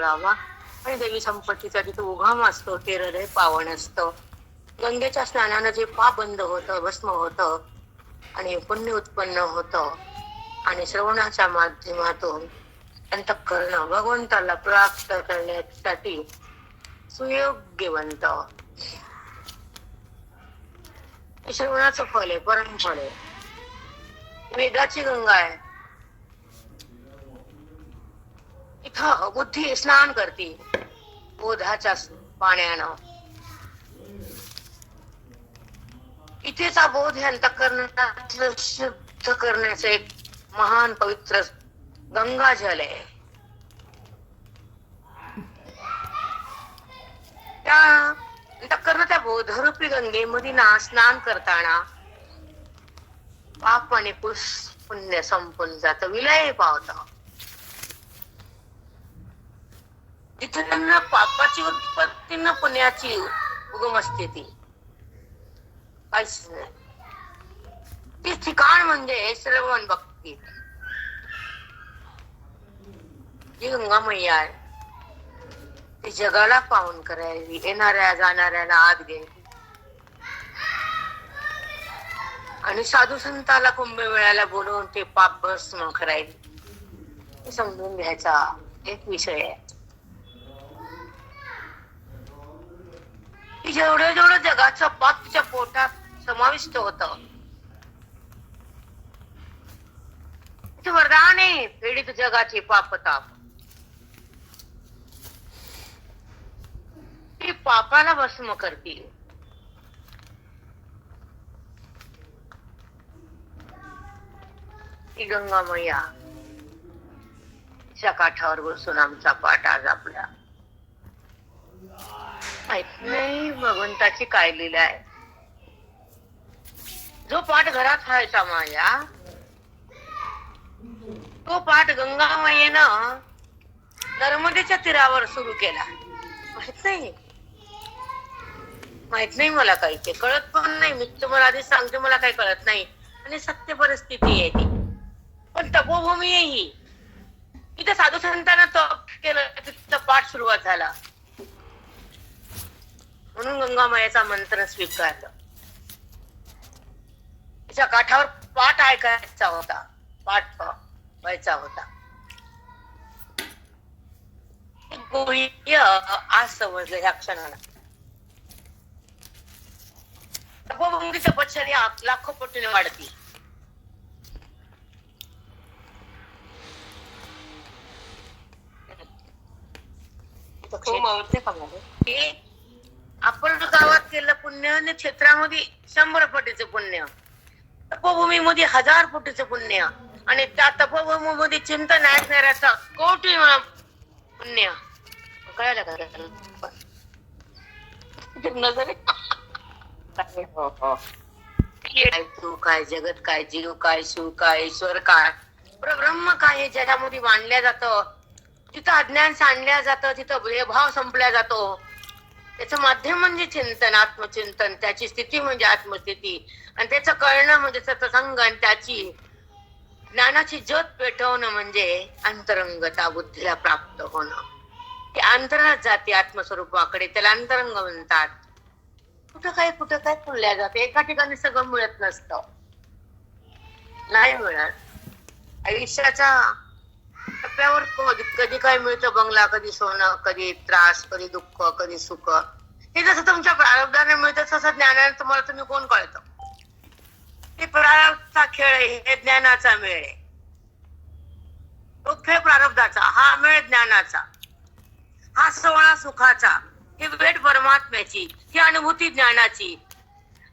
लावा आणि देवी संपत्तीचा तिथे उगम असतो ते हृदय पावन असतं. गंगेच्या स्नानानं जे पाप बंद होतं भस्म होतं आणि पुण्य उत्पन्न होतं आणि श्रवणाच्या माध्यमातून अंतःकरण भगवंताला प्राप्त करण्यासाठी सुयोग्य श्रवणाचं फल आहे परम फल आहे. वेदाची गंगा आहे. इथं बुद्धी स्नान करते. बोधाच्या पाण्यानं. इथेचा बोध हे अंतकरणातलं शुद्ध करण्याचं एक महान पवित्र गंगा जल आहे. त्या अंतकरण त्या बोधरूपी गंगेमध्ये ना स्नान करताना पाप आणि पुष पुण्य संपून जात. विलय पावतं. तिथं त्यांना पापाची उत्पत्ती न पुण्याची उगम असते ती. काहीच नाही. ती ठिकाण म्हणजे श्रवण भक्ती. जी गंगा मैया आहे. ती जगाला पावन करायची येणाऱ्या जाणाऱ्याला आत घ्यायची आणि साधू संताला कुंभमेळ्याला बोलवून ते पाप भस्म करायची. समजून घ्यायचा एक विषय आहे. जेवढं जेवढं जगाचं पाप तिच्या पोटात समाविष्ट होत. वरदान आहे पीडित जगाचे पापताप. ती पापाला भस्म करतील. ती गंगा मैया काठावर बसून आमचा पाठ आज आपला. माहीत नाही भगवंताची काय लिहिलं आहे? जो पाठ घरात व्हायचा माझ्या तो पाठ गंगामायेनं नर्मदेच्या तीरावर सुरू केला. माहीत नाही. माहीत नाही मला काही ते. कळत पण नाही. मी तुम्हाला आधी सांगते मला काही कळत नाही. आणि सत्य परिस्थिती आहे ती. पण तपोभूमी आहे ही. तिथे साधू संतांना तप केलं तिथं पाठ सुरुवात झाला. म्हणून गंगामायाचा मंत्र स्वीकारलं. तिच्या काठावर पाठ ऐकायचा होता. पाठ व्हायचा होता. गुह्य आज समजलं ह्या क्षणाला. तपोभंगी तपश्चर्या लाखो पटीने वाढती हो मला? हे आपण गावात केलं पुण्य आणि क्षेत्रामध्ये शंभर पटीचं पुण्य. तपोभूमीमध्ये हजार पटीचं पुण्य. आणि त्या तपोभूमीमध्ये चिंतन ऐकणाऱ्याचा कोटी पुण्य. कळायला का हो, हो. काय तू काय जगत काय जीव काय शिव काय ईश्वर काय? ब्रह्म काय हे जगामध्ये मांडल्या जातं? तिथं अज्ञान सांडल्या जातं तिथं भेदभाव संपल्या जातो. त्याचं माध्यम म्हणजे चिंतन आत्मचिंतन. त्याची स्थिती म्हणजे आत्मस्थिती. आणि त्याचं कळणं म्हणजे सत्संग आणि त्याची ज्ञानाची ज्योत पेटवणं म्हणजे अंतरंगता बुद्धीला प्राप्त होणं. ते अंतरात जाते आत्मस्वरूपाकडे. त्याला अंतरंग म्हणतात. कुठं काय कुठं काय फुलल्या जाते? एका ठिकाणी सगळं मिळत नसतं. नाही मिळत. आयुष्याचा टप्प्यावर कधी काय मिळतं बंगला कधी सोनं कधी त्रास कधी दुःख कधी सुख? हे जसं तुमच्या प्रारब्धाने मिळतं तसं ज्ञानाने तुम्हाला तुम्ही कोण कळतं. हे प्रारब्धचा खेळ आहे हे ज्ञानाचा मेळ आहे. तो खेळ प्रारब्धाचा हा मेळ ज्ञानाचा. हा सोहळा सुखाचा. ही भेट परमात्म्याची ही अनुभूती ज्ञानाची.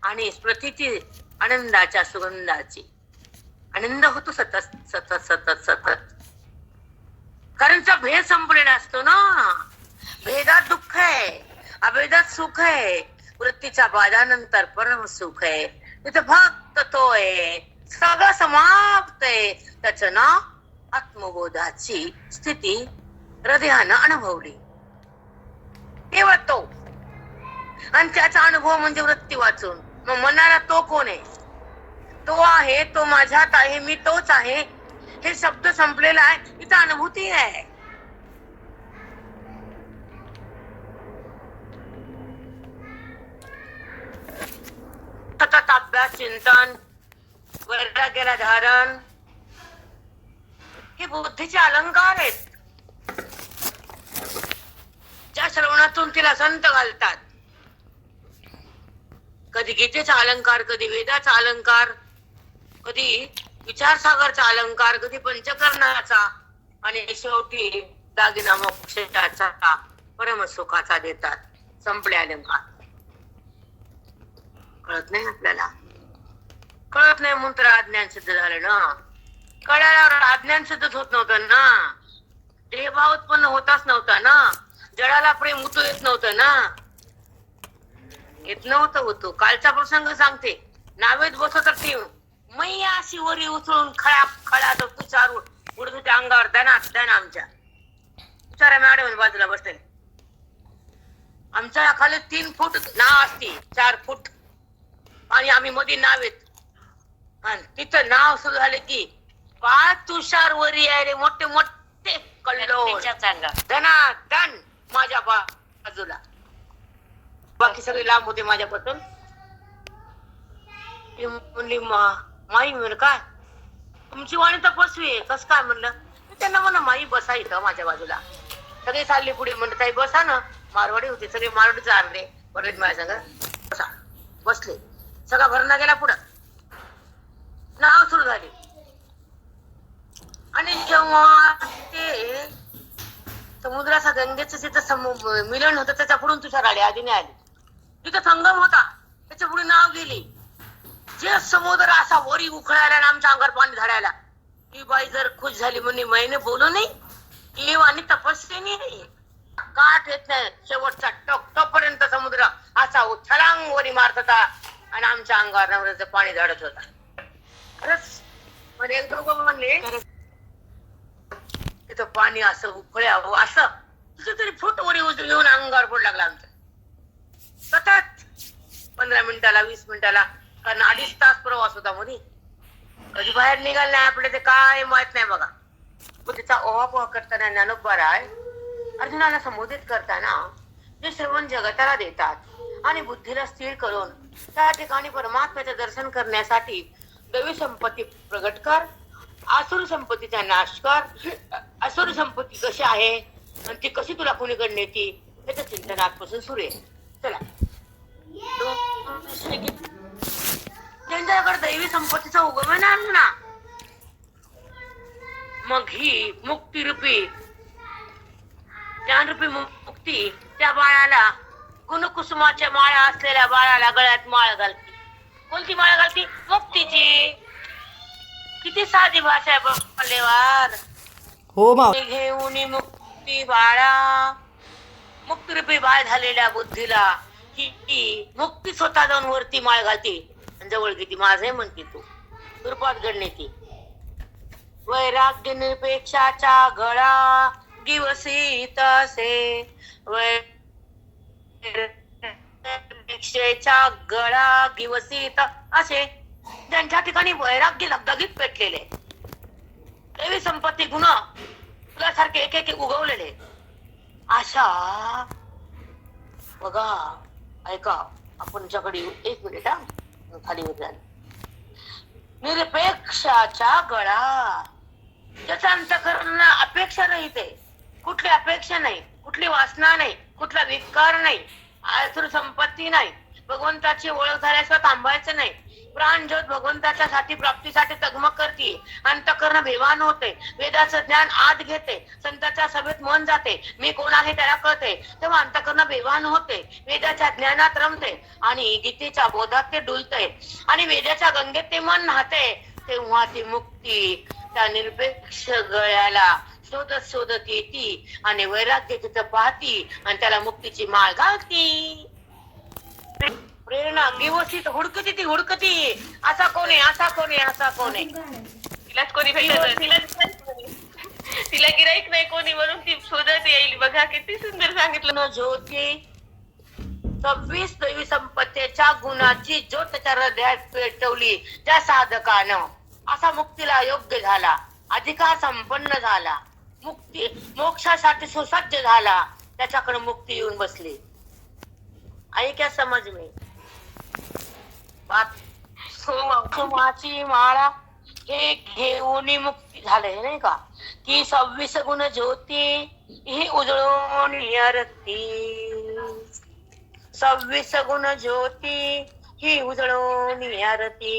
आणि स्मृतीची आनंदाच्या सुगंधाची. आनंद होतो सतत सतत सतत सतत. कारण भेद संपलेला असतो ना. भेदात दुःख आहे. अभेदात सुख आहे. वृत्तीच्या बाधानंतर परम सुख आहे. तिथे फक्त तो आहे. सगळं समाप्त आहे. त्याच ना आत्मबोधाची स्थिती हृदयानं अनुभवली. केवळ तो. आणि त्याचा अनुभव म्हणजे वृत्ती वाचून. मग मनाला तो कोण आहे? तो आहे तो माझ्यात आहे मी तोच आहे. हे शब्द संपलेला आहे. इथं अनुभूती आहे. सतत अभ्यास चिंतन वैराग्याला धारण. हे बुद्धीचे अलंकार आहेत. ज्या श्रवणातून तिला संत घालतात. कधी गीतेचा अलंकार कधी वेदाचा अलंकार कधी विचारसागरचा अलंकार कधी पंचकर्णाचा आणि शेवटी दागिना मोक्षाचा परमसुखाचा देतात. संपले अलंकार. कळत नाही आपल्याला? कळत नाही म्हणून तर अज्ञान सिद्ध झालं ना? कळल्यावर अज्ञान सिद्धच होत नव्हतं ना? देहभाव उत्पन्न होताच नव्हता ना? जळाला प्रेम उतू येत नव्हतं ना? येत नव्हतं होतो. कालचा प्रसंग सांगते. नावेत बसत तर मैया अशी वरी उचलून खळा खळा तू चारू उडत होत्या अंगावर दना दना आमच्या. बिचारा मॅडम बाजूला बसले आमच्या खाली तीन फूट नाव असते चार फूट. आणि आम्ही मध्ये नावेत. आणि तिथं नाव सुरू झाले की पाच तुषार वरी आहे रे मोठे मोठे चांगला धना धन माझ्या बा- बाजूला. बाकी सगळे लांब होते माझ्यापासून. म्हणली मा- माई म्हणलं काय? तुमची वाणी तपस्वी आहे. कस काय म्हणलं? त्यांना म्हणा माई बसा इथं माझ्या बाजूला. सगळे चालले पुढे म्हणलं ताई बसा ना. मारवाडी होते सगळे मारवाडी चालले बरेच माझ्या संग. बसा. बसले. सगळा भरणा गेला पुढं. नाव सुरू झाले. आणि जेव्हा ते समुद्राचा गंगेचं तिथं सम मिलन होतं त्याच्या पुढून तुषार आले आधी नाही आली. तिथं संगम होता. त्याच्या पुढे नाव गेली. जे समुद्र असा वरी उखळायला आणि आमच्या अंगावर पाणी झाडायला ती बाई जर खुश झाली म्हणे मैने बोलू नाही देव आणि तपस्विनी काठ येत नाही. शेवटचा टप पर्यंत समुद्र असा छलांग वरी मारत होता आणि आमच्या अंगावर नवऱ्याचं पाणी झाडत होता. खरंच म्हणे एक दोघं म्हणले तिथं पाणी असं उकळ्यावं असं तुझं तरी फुट वरी उचलून घेऊन अंगावर पडू लागला आमचं. सतत पंधरा मिनिटाला वीस मिनिटाला कारण अडीच तास प्रवास होता मध्ये कधी बाहेर निघाल नाही आपल्या ते काय माहीत नाही बघा. पण तिचा ओहापोहा करताना ज्ञानोबा राय अर्जुनाला संबोधित करताना जे श्रवण जगताला देतात आणि बुद्धीला स्थिर करून त्या ठिकाणी परमात्म्याचे दर्शन करण्यासाठी दैवी संपत्ती प्रगट कर आसुर संपत्तीचा नाश कर. असुर संपत्ती कशी आहे आणि ती कशी तुला कोणीकडे नेती त्याचं चिंतन आजपासून सुरू आहे. चला. त्यांच्याकडे दैवी संपत्तीचा उगम आहे ना. मग ही मुक्ती रूपी ज्ञानरूपी मुक्ती त्या बाळाला गुणकुसुमाच्या माळा असलेल्या बाळाला गळ्यात माळ घालते. कोणती माळ घालती? मुक्तीची. किती साधी भाषा आहे बल्लेवार हो घेऊन मुक्ती बाळा. मुक्तीरूपी बाळ झालेल्या बुद्धीला ही मुक्ती स्वतः जाऊन वरती माळ घालते. जवळ किती माझे म्हणते तू. कृपात घडणे ती. वैराग्य निरपेक्षाच्या गळा दिवसी तसे. वैक्षेच्या गळा दिवसी असे ज्यांच्या ठिकाणी वैराग्य लगदगीत पेटलेले देवी संपत्ती गुण तुझ्यासारखे एक एक उगवलेले. अशा बघा ऐका आपण तुमच्याकडे येऊ. एक मिनिट हा. खाली उतराल निरपेक्षाचा गळा ज्याचा अंतकरण अपेक्षा नाही ते. कुठली अपेक्षा नाही कुठली वासना नाही कुठला विकार नाही आसुर संपत्ती नाही. भगवंताची ओळख झाल्याशिवाय थांबायचं नाही. प्राण ज्योत भगवंताच्या साठी प्राप्तीसाठी तगमग करते. अंतकरण भेवान होते. वेदाचं ज्ञान आत घेते. संतांच्या सभेत मन जाते. मी कोण आहे त्याला कळते? तेव्हा अंतकरण भेवान होते. वेदाच्या ज्ञानात रमते. आणि गीतेच्या बोधात ते डुलते. आणि वेदाच्या गंगेत ते मन नाहते तेव्हा ती मुक्ती त्या निरपेक्ष गळ्याला शोधत शोधत येती. आणि वैराग्य तिथं पाहती. आणि त्याला मुक्तीची माळ घालती. प्रेरणा व्यवस्थित हुडकती ती हुडकती. असा कोण आहे असा कोण आहे असा कोण आहे. तिलाच कोणी भेटत तिला तिला गिराईक नाही कोणी म्हणून ती शोधत येईल. बघा किती सुंदर सांगितलं. न ज्योती सव्वीस दैवी संपत्तीच्या गुणाची ज्योत त्याच्या हृदयात पेटवली त्या साधकानं असा मुक्तीला योग्य झाला. अधिकार संपन्न झाला. मुक्ती मोक्षासाठी सुसज्ज झाला. त्याच्याकडे मुक्ती येऊन बसली. आई क्या समज में. माची माळा हे घेऊन मुक्ती झाले नाही का? की सव्वीस गुण ज्योती ही उजळून आरती सव्वीस गुण ज्योती ही उजळून आरती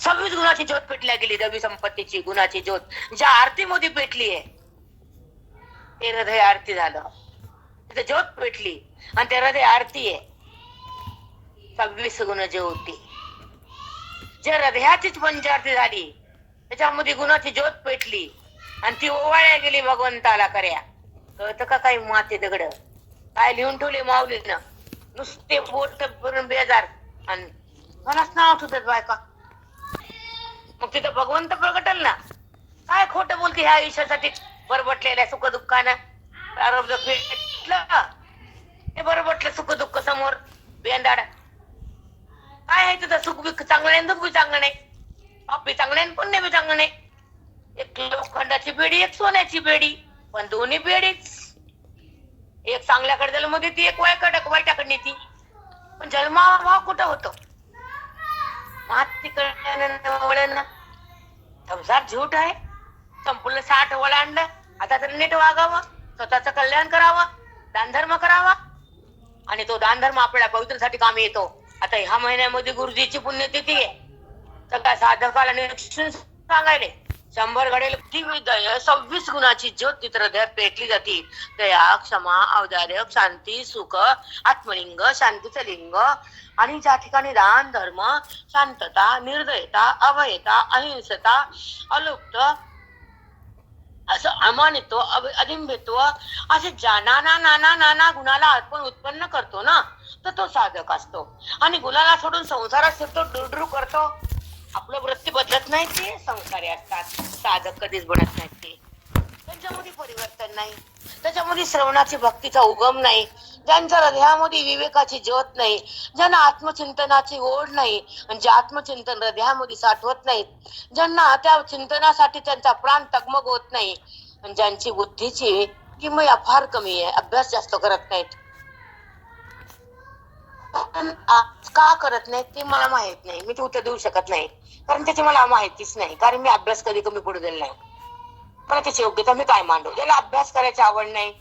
सव्वीस गुणाची ज्योत पेटल्या गेली दवी संपत्तीची गुणाची ज्योत. ज्या आरतीमध्ये पेटली आहे ते हृदय आरती झालं ज्योत पेटली आणि ते हृदय आरती आहे. सव्वीस गुण होती. जे हृदयाचीच पंचारती झाली त्याच्यामध्ये गुणाची ज्योत पेटली आणि ती ओवाळ्या गेली भगवंताला कर्या कळतं का काही माते दगड? काय लिहून ठेवले माऊलीनं? नुसते बोट भरून बेजार. आणि मलाच नाव ठेवतात बायका. मग तिथं भगवंत प्रगटल ना? काय खोट बोलते ह्या आयुष्यासाठी? बरबटलेल्या सुख दुःखानं प्रारब्ध भेटलं हे बरबटलं सुख दुःख समोर. बेंदाड. काय आहे तुझं सुख बिक चांगलं नाही दुःख बी चांगलं नाही पापी चांगलं आहे पुण्य बी चांगलं नाही एक लोखंडाची बेडी एक सोन्याची बेडी पण दोन्ही बेडीच. एक चांगल्याकडे झालं मध्ये ती एक वाईकडे वाईटाकडे नेती. पण जन्माभाव कुठं होतो? मातीकडे संसार झूट आहे. संपूर्ण साठ ओलांडलं आता तर नीट वागावं. स्वतःच कल्याण करावं. दानधर्म करावा. आणि तो दानधर्म आपल्या पवित्रसाठी कामी येतो. आता ह्या महिन्यामध्ये गुरुजीची पुण्यतिथी आहे. सगळ्या साधकाला निरीक्षण सांगायले? शंभर घडेल ती सव्वीस गुणाची ज्योत तिथं हृदयात पेटली जाते. दया क्षमा औदार्य शांती सुख आत्मलिंग शांतीचं लिंग आणि ज्या ठिकाणी दान धर्म शांतता निर्दयता अभयता अहिंसता अलुप्त असं अमानित्व अधिंबित्व असे ज्या नाना नाना नाना गुणाला आपण उत्पन्न करतो ना तर तो साधक असतो. आणि गुणाला सोडून संसारात शिरतो डुडरू करतो. आपलं वृत्ती बदलत नाही ते संसारी असतात. साधक कधीच बनत नाहीत ते. त्यांच्यामध्ये परिवर्तन नाही. त्याच्यामध्ये श्रवणाची भक्तीचा उगम नाही. ज्यांच्या हृदयामध्ये विवेकाची ज्योत नाही ज्यांना आत्मचिंतनाची ओढ नाही आणि जे आत्मचिंतन हृदयामध्ये साठवत नाहीत ज्यांना त्या चिंतनासाठी त्यांचा प्राण तगमग होत नाही आणि ज्यांची बुद्धीची किमया फार कमी आहे अभ्यास जास्त करत नाहीत. पण का करत नाही ते मला माहीत नाही. मी ते उत्तर देऊ शकत नाही. कारण त्याची मला माहितीच नाही. कारण मी अभ्यास कधी कमी पडू दिला नाही. त्याची योग्यता मी काय मांडू? ज्याला अभ्यास करायची आवड नाही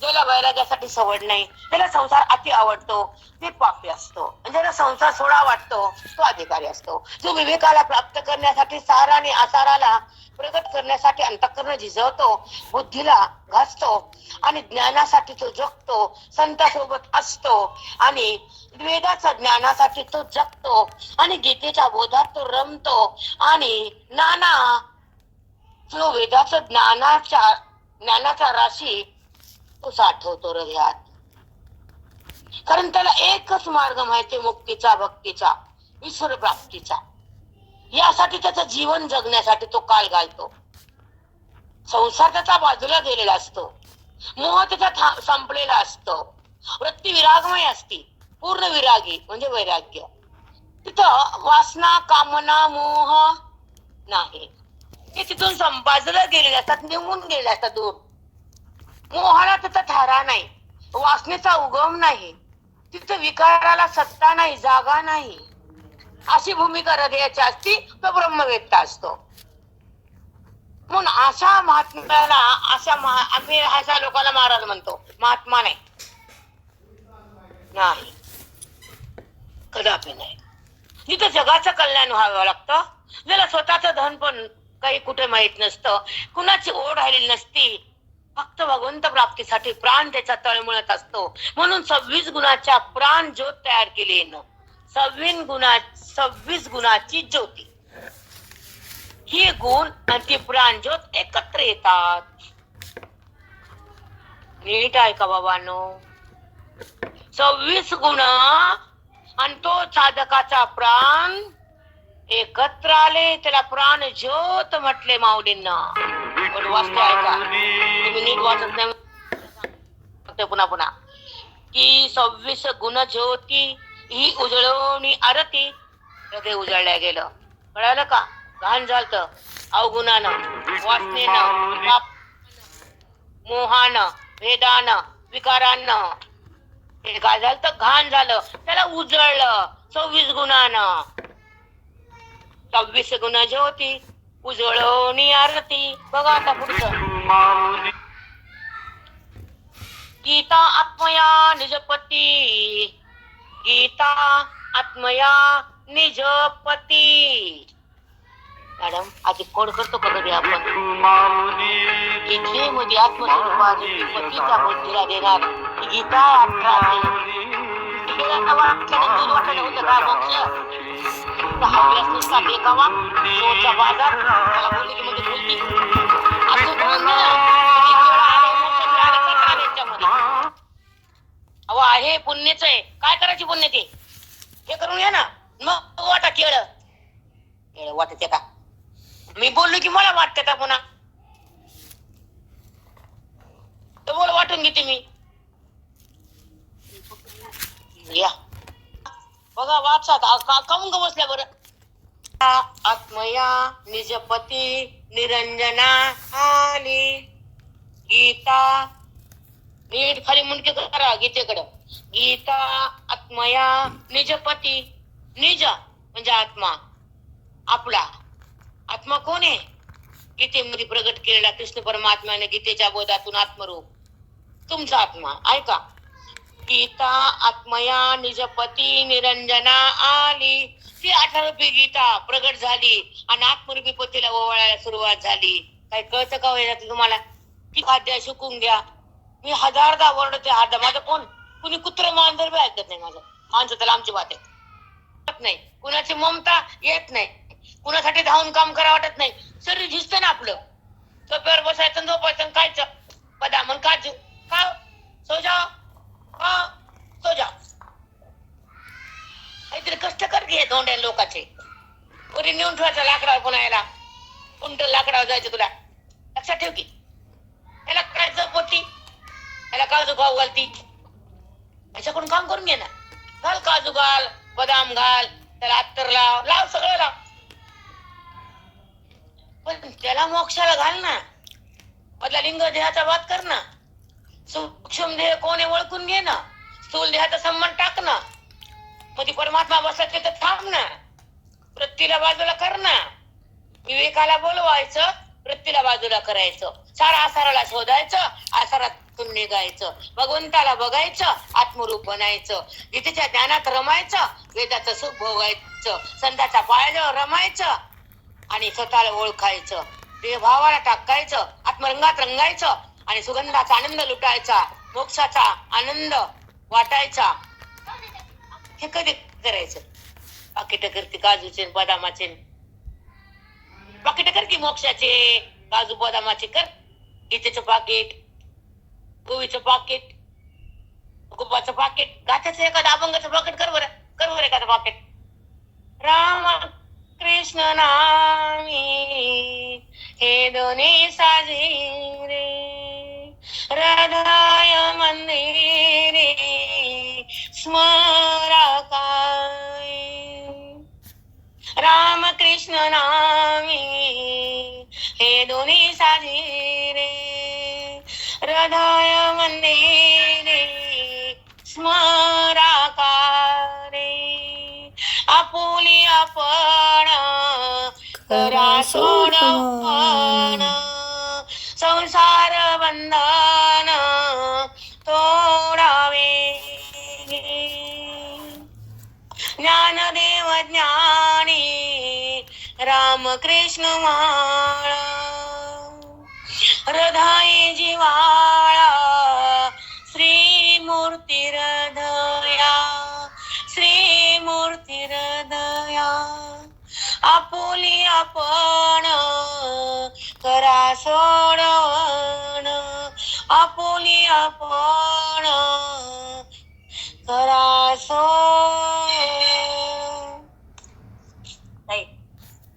ज्याला वैराग्यासाठी सवड नाही त्याला संसार अति आवडतो ते पापी असतो. ज्याला संसार सोडा वाटतो तो अधिकारी असतो. जो विवेकाला प्राप्त करण्यासाठी सारा आणि आसाराला प्रगट करण्यासाठी अंतकरण झिजवतो बुद्धीला घासतो आणि ज्ञानासाठी तो जगतो संतासोबत असतो आणि वेदाच्या ज्ञानासाठी तो जगतो आणि गीतेच्या बोधात तो रमतो आणि नाना जो वेदाचं ज्ञानाच्या ज्ञानाचा राशी तो साठवतो हृदयात. कारण त्याला एकच मार्ग माहिती मुक्तीचा भक्तीचा ईश्वर प्राप्तीचा यासाठी त्याचं जीवन जगण्यासाठी तो काल घालतो संसार त्याचा बाजूला गेलेला असतो. मोह त्याचा संपलेला असतो. वृत्ती विरागमय असती. पूर्ण विरागी म्हणजे वैराग्य. तिथं वासना कामना मोह नाही. ते तिथून सं- गेलेले असतात निघून गेले असतात दूर मोहाला त्याचा थारा नाही वासनेचा उगम नाही तिथं विकाराला सत्ता नाही जागा नाही. अशी भूमिका हृदयाची असती तो ब्रह्मवेत्ता असतो. म्हणून अशा महात्म्याला अशा महा- आम्ही अशा लोकांना महाराज म्हणतो महात्मा नाही. नाही. कदापि नाही. तिथं जगाचं कल्याण व्हावं लागतं ज्याला स्वतःच धन पण काही कुठे माहीत नसतं. कुणाची ओढ राहिलेली नसती. फक्त भगवंत प्राप्तीसाठी प्राण त्याचा तळमळत असतो. म्हणून सव्वीस गुणाच्या प्राण ज्योत तयार केली न. सव्वीस गुणा सव्वीस गुणाची ज्योती. ही गुण आणि ती प्राण ज्योत एकत्र येतात. नीट ऐका बाबानो? सव्वीस गुण आणि तो साधकाचा प्राण एकत्र आले त्याला प्राण ज्योत म्हटले माऊलींना. नीट वाचत नाही पुन्हा पुन्हा. की सव्वीस गुण ज्योती ही उजळवणी आरती हृदय उजळल्या गेलं. कळालं का? घाण झालत. अवगुणानं वासनेनं मोहान मोहानं भेदानं विकारानं. हे काय झालं तर घाण झालं. त्याला उजळलं. सव्वीस गुणानं. सव्वीस गुण ज्योती उजळवणी आरती. बघा आता पुढचं. गीता आत्मया निजपती. गीता आत्मया निजपती. मॅडम आधी कोण करतो का कधी आपण? इथे मध्ये आत्मस्वरूपाने पतीच्या बुद्धीला देणार गीता अठरा दूध वाटलं होतं का मोक्ष? हव्यास बाजार मला बोलली की बोलती. असं अहो आहे पुण्यच आहे. काय करायची पुण्य ते? हे करून या ना. मग वाटा केळ. केळ वाटत का? मी बोललो की मला वाटते का पुन्हा? तर बोल वाटून घेते मी. या. बघा वाचा काऊन ग बसल्या बरं? आत्मया निजपती निरंजना आली गीता. नीट खाली मुंडके करा गीतेकडं. गीता आत्मया निजपती. निज म्हणजे आत्मा. आपला. आत्मा कोण आहे? गीतेमध्ये प्रगट केलेला कृष्ण परमात्म्याने गीतेच्या बोधातून आत्मरूप. तुमचा आत्मा. ऐका. गीता आत्मया निजपती निरंजना आली. ती अठरा गीता प्रगट झाली आणि आत्मरूपी पतीला ओवाळायला सुरुवात झाली. काय कळतं का हो तुम्हाला? की खाद्या शिकून घ्या. मी हजारदा ओरडते हात माझं कोण? कुणी कुत्र मांजर बी ऐकत नाही माझं. माणसं त्याला आमची बात आहे नाही. कुणाची ममता येत नाही. कुणासाठी धावून काम करा वाटत नाही. शरीर झिजतं ना आपलं. सोप्यावर बसायचं झोपायचं कायचं खायचं. म्हण आणि काजू. का हो? सो जाओ हा जाओ काहीतरी कष्ट कर घे धोंड्या लोकाचे. पुरी नेऊन ठेवायचं लाकडावर पुन्हा याला. कुंटल लाकडावर जायचं तुला. लक्षात ठेव की. याला करायचं पोती याला काजू खाऊ घालती. याच्याकडून काम करून घे ना. घाल काजू घाल बदाम घाल त्याला अत्तर लाव लाव सगळं लाव. पण त्याला मोक्षाला घाल ना. मधला लिंग देहाचा वाद कर ना. सूक्ष्म देह कोणी ओळखून घे ना स्थूल देहाचा संबंध टाक ना ती परमात्मा बसत तर थांब ना वृत्तीला बाजूला कर ना विवेकाला बोलवायचं वृत्तीला बाजूला करायचं. सारा आसाराला शोधायचं आसारातून निघायचं. भगवंताला बघायचं आत्मरूप बनायचं. गीतेच्या ज्ञानात रमायचं वेदाचं सुख भोगायचं. संताचा पायाजवळ रमायचं आणि स्वतःला ओळखायचं. देहभावाला टाकायचं आत्मरंगात रंगायचं आणि सुगंधाचा आनंद लुटायचा मोक्षाचा आनंद वाटायचा. हे कधी करायचं? पाकिट करते काजूचे बदामाचे. पाकिट करती मोक्षाचे काजू बदामाचे कर. गीतेचं पाकिट गोवीचं पाकिट कुपाचं पाकिट गाथ्याचं एखादं अभंगाचं पाकिट कर बरं. कर बरं एखादं पाकिट. राम कृष्ण नामी हे दोन्ही साजे रे हृदय मंदिरे स्मरकाय। राम कृष्ण नामी हे दोन्ही साजी रे हृदय मंदिरे स्मराकारे। आपुली आपण करा सोडवण संसार बंधन तोडावे. ज्ञानदेव ज्ञानी रामकृष्ण माळ. हृदय जिवाळा श्री मूर्ती हृदया श्री मूर्ती हृदया. आपुली आपण करा सोडवण आपुली आपण. करा सो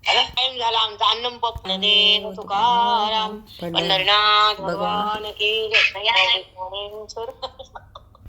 टाइम झाला आमचा. अन्नम पप्न देव तुकाराम. पंढरीनाथ भगवान की जय.